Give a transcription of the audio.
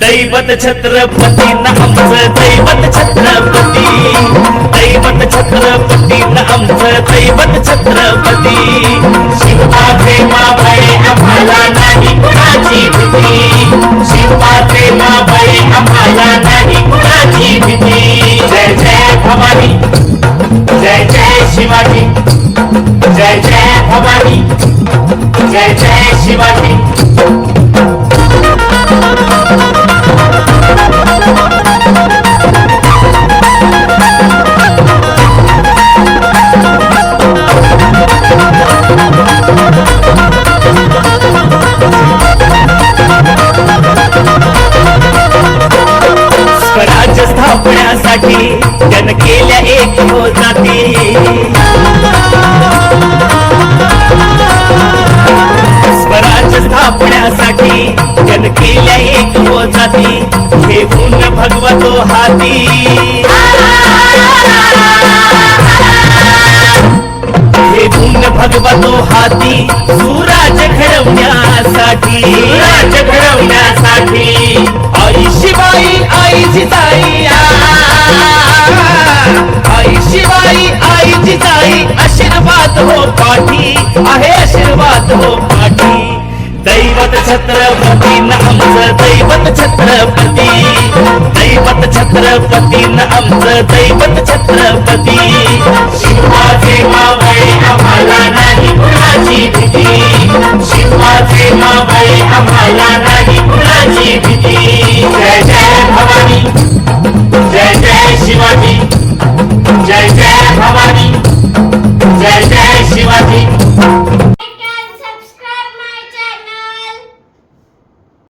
दैवत छत्रपती न आमचं दैवत छत्रपती. दैवत छत्रपती न आमचं दैवत छत्रपती. शिवबाचे मावळे आम्हाला नाही कुणाची भीती. शिवबाचे मावळे आम्हाला नाही कुणाची भीती. भगवतो हाती. घेऊन भगवतो हाती सुराज घडवण्यासाठी. सुराज घडवण्यासाठी. आई शिवाई आई जिताई आई शिवाई आई जिताई आशीर्वाद हो पाठी. आहे आशीर्वाद हो पाठी. दैवत छत्रपती नामचं दैवत छत्रपती